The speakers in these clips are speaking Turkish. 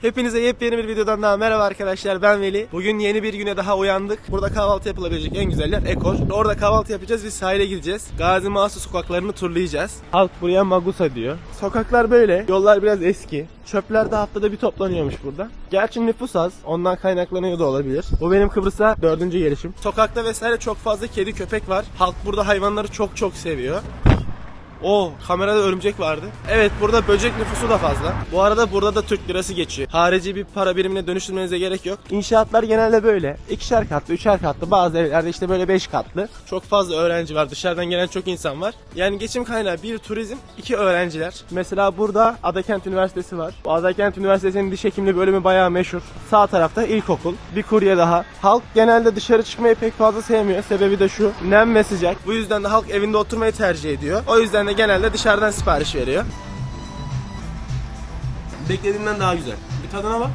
Hepinize yepyeni bir videodan daha merhaba arkadaşlar ben Veli. Bugün yeni bir güne daha uyandık. Burada kahvaltı yapılabilecek en güzel yer Ekor. Orada kahvaltı yapacağız ve sahile gideceğiz. Gazi Mahsus sokaklarını turlayacağız. Halk buraya Magusa diyor. Sokaklar böyle. Yollar biraz eski. Çöpler de haftada bir toplanıyormuş burada. Gerçi nüfus az. Ondan kaynaklanıyor da olabilir. Bu benim Kıbrıs'a dördüncü gelişim. Sokakta vesaire çok fazla kedi köpek var. Halk burada hayvanları çok çok seviyor. O kamerada örümcek vardı. Evet burada böcek nüfusu da fazla. Bu arada burada da Türk lirası geçiyor. Harici bir para birimine dönüştürmenize gerek yok. İnşaatlar genelde böyle. ikişer katlı, üçer katlı. Bazı evlerde işte böyle beş katlı. Çok fazla öğrenci var. Dışarıdan gelen çok insan var. Yani geçim kaynağı bir turizm, iki öğrenciler. Mesela burada Adakent Üniversitesi var. Bu Adakent Üniversitesi'nin diş hekimliği bölümü bayağı meşhur. Sağ tarafta ilkokul. Bir kurye daha. Halk genelde dışarı çıkmayı pek fazla sevmiyor. Sebebi de şu. Nem ve sıcak. Bu yüzden de halk evinde oturmayı tercih ediyor. O yüzden de genelde dışarıdan sipariş veriyor. Beklediğimden daha güzel. Bir tadına bak.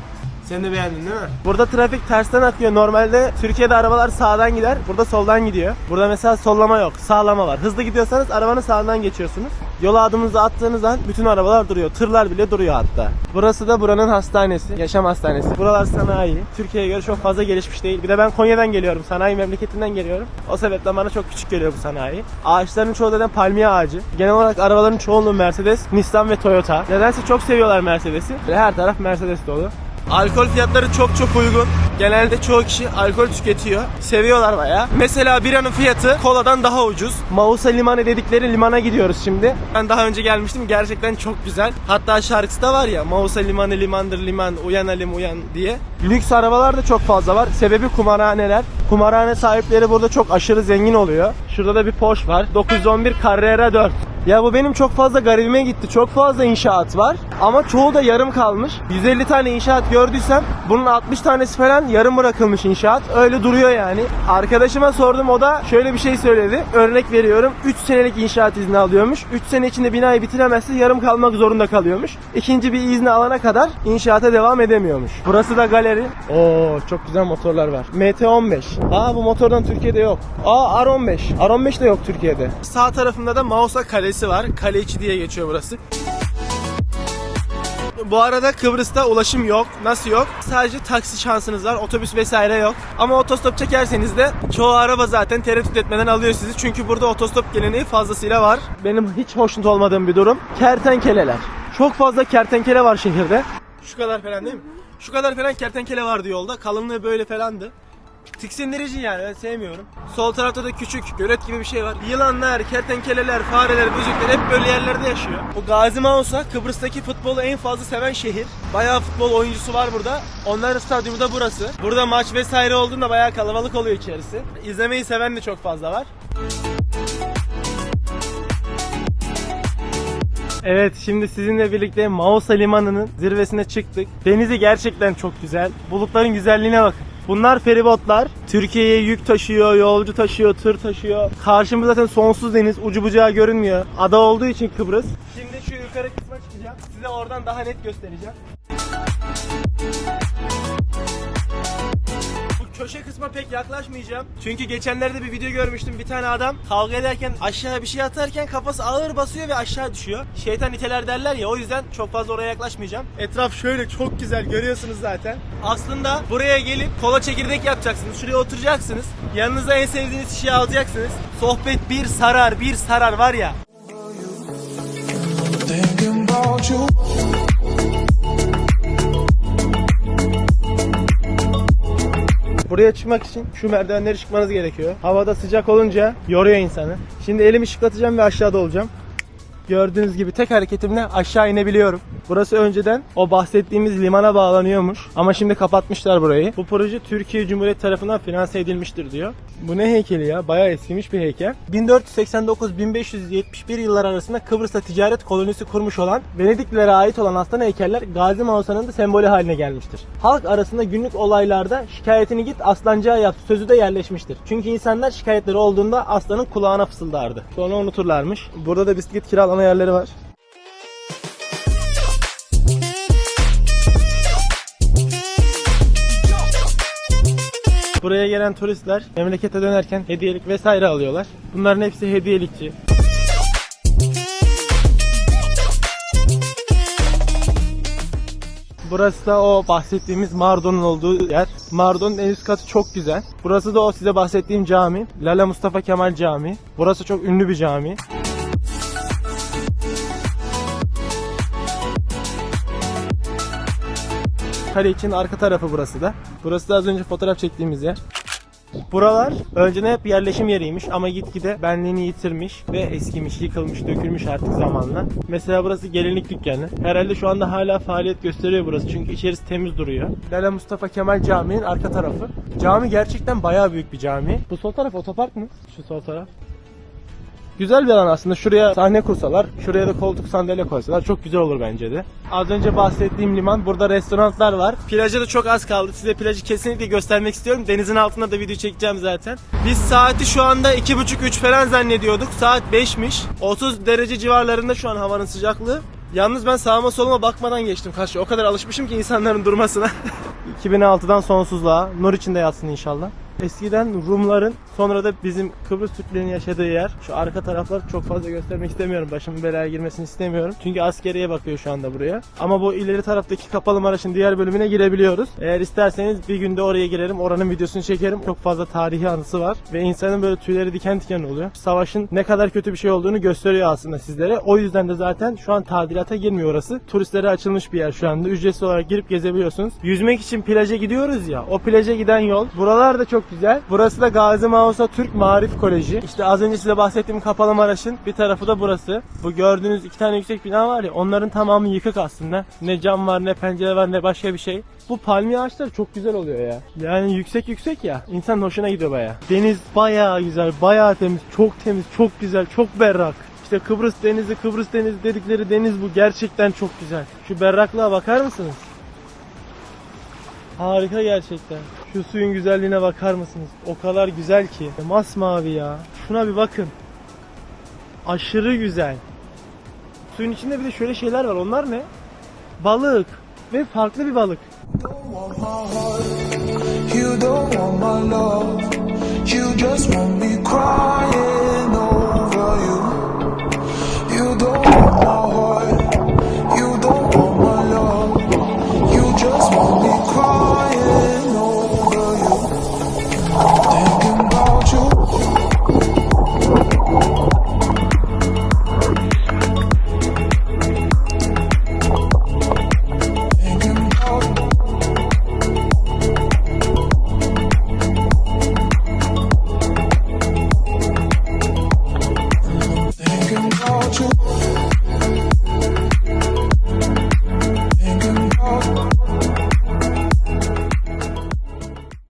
Sen de beğendin değil mi? Burada trafik tersten akıyor. Normalde Türkiye'de arabalar sağdan gider. Burada soldan gidiyor. Burada mesela sollama yok. Sağlama var. Hızlı gidiyorsanız arabanın sağından geçiyorsunuz. Yola adımınızı attığınız an bütün arabalar duruyor. Tırlar bile duruyor hatta. Burası da buranın hastanesi. Yaşam hastanesi. Buralar sanayi. Türkiye'ye göre çok fazla gelişmiş değil. Bir de ben Konya'dan geliyorum. Sanayi memleketinden geliyorum. O sebepten bana çok küçük geliyor bu sanayi. Ağaçların çoğu zaten palmiye ağacı. Genel olarak arabaların çoğunluğu Mercedes, Nissan ve Toyota. Nedense çok seviyorlar Mercedes'i. Ve her taraf Mercedes dolu. Alkol fiyatları çok çok uygun. Genelde çoğu kişi alkol tüketiyor. Seviyorlar bayağı. Mesela biranın fiyatı koladan daha ucuz. Mausa Limanı dedikleri limana gidiyoruz şimdi. Ben daha önce gelmiştim. Gerçekten çok güzel. Hatta şarkısı da var ya. Mausa Limanı limandır liman. Uyan Alim uyan diye. Lüks arabalar da çok fazla var. Sebebi kumarhaneler. Kumarhane sahipleri burada çok aşırı zengin oluyor. Şurada da bir Porsche var. 911 Carrera 4. Ya bu benim çok fazla garibime gitti. Çok fazla inşaat var ama çoğu da yarım kalmış. 150 tane inşaat gördüysem bunun 60 tanesi falan yarım bırakılmış inşaat. Öyle duruyor yani. Arkadaşıma sordum o da şöyle bir şey söyledi. Örnek veriyorum 3 senelik inşaat izni alıyormuş. 3 sene içinde binayı bitiremezse yarım kalmak zorunda kalıyormuş. İkinci bir izni alana kadar inşaata devam edemiyormuş. Burası da galeri. Oo çok güzel motorlar var. MT-15. Aa bu motordan Türkiye'de yok. Aa R15. R15 de yok Türkiye'de. Sağ tarafında da Mausa Kalesi var. Kale içi diye geçiyor burası. Bu arada Kıbrıs'ta ulaşım yok. Nasıl yok? Sadece taksi şansınız var. Otobüs vesaire yok. Ama otostop çekerseniz de çoğu araba zaten tereddüt etmeden alıyor sizi. Çünkü burada otostop geleneği fazlasıyla var. Benim hiç hoşnut olmadığım bir durum. Kertenkeleler. Çok fazla kertenkele var şehirde. Şu kadar falan değil mi? Şu kadar falan kertenkele vardı yolda. Kalınlığı böyle falandı. Tiksindirici yani ben sevmiyorum. Sol tarafta da küçük gölet gibi bir şey var. Yılanlar, kertenkeleler, fareler, böcekler hep böyle yerlerde yaşıyor. Bu Gazi Mausa Kıbrıs'taki futbolu en fazla seven şehir. Bayağı futbol oyuncusu var burada. Onların stadyumu da burası. Burada maç vesaire olduğunda bayağı kalabalık oluyor içerisi. İzlemeyi seven de çok fazla var. Evet şimdi sizinle birlikte Mausa Limanı'nın zirvesine çıktık. Denizi gerçekten çok güzel. Bulutların güzelliğine bakın. Bunlar feribotlar. Türkiye'ye yük taşıyor, yolcu taşıyor, tır taşıyor. Karşımız zaten sonsuz deniz, ucu bucağı görünmüyor. Ada olduğu için Kıbrıs. Şimdi şu yukarı kısma çıkacağım. Size oradan daha net göstereceğim. Köşe kısma pek yaklaşmayacağım. Çünkü geçenlerde bir video görmüştüm. Bir tane adam kavga ederken aşağı bir şey atarken kafası ağır basıyor ve aşağı düşüyor. Şeytan iteler derler ya o yüzden çok fazla oraya yaklaşmayacağım. Etraf şöyle çok güzel görüyorsunuz zaten. Aslında buraya gelip kola çekirdek yapacaksınız. Şuraya oturacaksınız. Yanınıza en sevdiğiniz şeyi alacaksınız. Sohbet bir sarar bir sarar var ya. Thinking about you. Buraya çıkmak için şu merdivenleri çıkmanız gerekiyor. Havada sıcak olunca yoruyor insanı. Şimdi elimi şıklatacağım ve aşağıda olacağım. Gördüğünüz gibi tek hareketimle aşağı inebiliyorum. Burası önceden o bahsettiğimiz limana bağlanıyormuş. Ama şimdi kapatmışlar burayı. Bu proje Türkiye Cumhuriyeti tarafından finanse edilmiştir diyor. Bu ne heykeli ya? Bayağı eskimiş bir heykel. 1489-1571 yıllar arasında Kıbrıs'ta ticaret kolonisi kurmuş olan Venediklilere ait olan aslan heykeller Gazi Mausa'nın da sembolü haline gelmiştir. Halk arasında günlük olaylarda şikayetini git aslancığa yap sözü de yerleşmiştir. Çünkü insanlar şikayetleri olduğunda aslanın kulağına fısıldardı. Sonra unuturlarmış. Burada da bisiklet kiralama yerleri var. Buraya gelen turistler memlekete dönerken hediyelik vesaire alıyorlar. Bunların hepsi hediyelikçi. Burası da o bahsettiğimiz Mardon'un olduğu yer. Mardon'un en üst katı çok güzel. Burası da o size bahsettiğim cami. Lala Mustafa Kemal Camii. Burası çok ünlü bir cami. Kale için arka tarafı burası da. Burası da az önce fotoğraf çektiğimiz yer. Buralar önceden hep yerleşim yeriymiş ama gitgide benliğini yitirmiş ve eskimiş, yıkılmış, dökülmüş artık zamanla. Mesela burası gelinlik dükkanı. Herhalde şu anda hala faaliyet gösteriyor burası çünkü içerisi temiz duruyor. Lala Mustafa Kemal Camii'nin arka tarafı. Cami gerçekten bayağı büyük bir cami. Bu sol taraf otopark mı? Şu sol taraf. Güzel bir alan aslında. Şuraya sahne kursalar, şuraya da koltuk sandalye koysalar çok güzel olur bence de. Az önce bahsettiğim liman, burada restoranlar var. Plaja da çok az kaldı. Size plajı kesinlikle göstermek istiyorum. Denizin altında da video çekeceğim zaten. Biz saati şu anda 2.30-3 falan zannediyorduk. Saat 5'miş. 30 derece civarlarında şu an havanın sıcaklığı. Yalnız ben sağıma soluma bakmadan geçtim karşı. O kadar alışmışım ki insanların durmasına. 2006'dan sonsuzluğa. Nur içinde yatsın inşallah. Eskiden Rumların sonra da bizim Kıbrıs Türklerinin yaşadığı yer. Şu arka taraflar çok fazla göstermek istemiyorum. Başımın belaya girmesini istemiyorum. Çünkü askeriye bakıyor şu anda buraya. Ama bu ileri taraftaki Kapalı Maraş'ın diğer bölümüne girebiliyoruz. Eğer isterseniz bir günde oraya girerim. Oranın videosunu çekerim. Çok fazla tarihi anısı var. Ve insanın böyle tüyleri diken diken oluyor. Savaşın ne kadar kötü bir şey olduğunu gösteriyor aslında sizlere. O yüzden de zaten şu an tadilata girmiyor orası. Turistlere açılmış bir yer şu anda. Ücretsiz olarak girip gezebiliyorsunuz. Yüzmek için plaja gidiyoruz ya. O plaja giden yol. Buralar da çok güzel. Burası da Gazi Mausa Türk Marif Koleji. İşte az önce size bahsettiğim Kapalı Maraş'ın bir tarafı da burası. Bu gördüğünüz iki tane yüksek bina var ya onların tamamı yıkık aslında. Ne cam var ne pencere var ne başka bir şey. Bu palmiye ağaçları çok güzel oluyor ya. Yani yüksek yüksek ya. İnsan hoşuna gidiyor baya. Deniz baya güzel, baya temiz, çok temiz, çok güzel, çok berrak. İşte Kıbrıs denizi, Kıbrıs denizi dedikleri deniz bu. Gerçekten çok güzel. Şu berraklığa bakar mısınız? Harika gerçekten. Şu suyun güzelliğine bakar mısınız? O kadar güzel ki. Masmavi ya. Şuna bir bakın. Aşırı güzel. Suyun içinde bir de şöyle şeyler var. Onlar ne? Balık. Ve farklı bir balık.